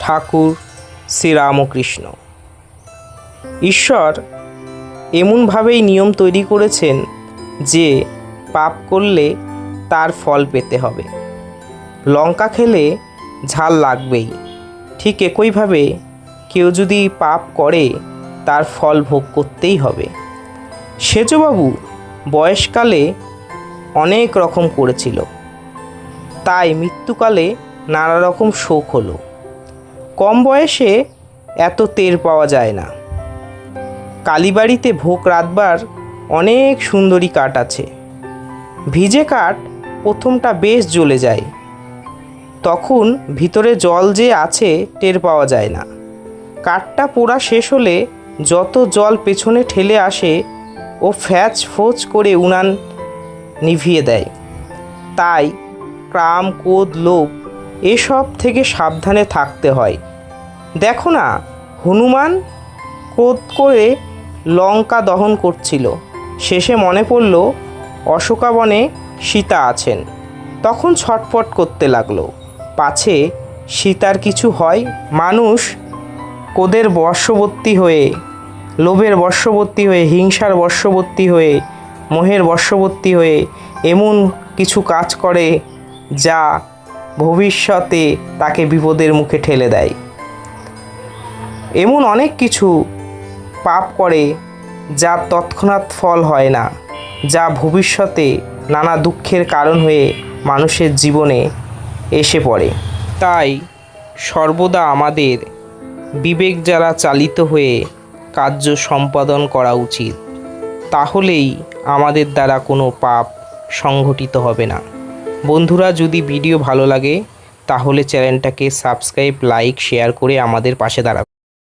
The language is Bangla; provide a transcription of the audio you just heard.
ঠাকুর, শ্রীরামকৃষ্ণ। ঈশ্বর এমনভাবেই নিয়ম তৈরি করেছেন যে পাপ করলে তার ফল পেতে হবে। লঙ্কা খেলে ঝাল লাগবেই। ঠিক একইভাবে কেউ যদি পাপ করে, তার ফল ভোগ করতেই হবে। সেজবাবু বয়সকালে অনেক রকম করেছিল। তাই মৃত্যুকালে নানা রকম শোক হলো। কম বয়সে এত তের পাওয়া যায় না। কালীবাড়িতে ভোগ রাতবার অনেক সুন্দরী কাঠ আছে। ভিজে কাঠ প্রথমটা বেশ জ্বলে যায়। তখন ভিতরে জল যে আছে টের পাওয়া যায় না। কাঠটা পোড়া শেষ হলে যত জল পেছনে ঠেলে আসে, ও ফ্যাচ ফোচ করে উনান নিভিয়ে দেয়। তাই ক্রাম, কোদ, লোভ এসব থেকে সাবধানে থাকতে হয়। দেখো না, হনুমান ক্রোধ করে লঙ্কা দহন করছিল। শেষে মনে পড়ল, অশোকাবনে সীতা আছেন। তখন ছটফট করতে লাগল। পাছে সীতার কিছু হয়? মানুষ কোদের বর্ষবর্তী হয়ে, লোভের বর্ষবর্তী হয়ে, হিংসার বর্ষবর্তী হয়ে, মোহের বর্ষবর্তী হয়ে এমন কিছু কাজ করে যা ভবিষ্যতে তাকে বিপদের মুখে ঠেলে দেয়। এমন অনেক কিছু পাপ করে যা তৎক্ষণাৎ ফল হয় না, যা ভবিষ্যতে নানা দুঃখের কারণ হয়ে মানুষের জীবনে এসে পড়ে। তাই সর্বদা আমাদের বিবেক যারা চালিত হয়ে কার্য সম্পাদন করা উচিত, তাহলেই আমাদের দ্বারা কোনো পাপ সংঘটিত হবে না। বন্ধুরা, যদি ভিডিও ভালো লাগে, তাহলে চ্যানেলটাকে সাবস্ক্রাইব, লাইক, শেয়ার করে আমাদের পাশে দাঁড়াবে।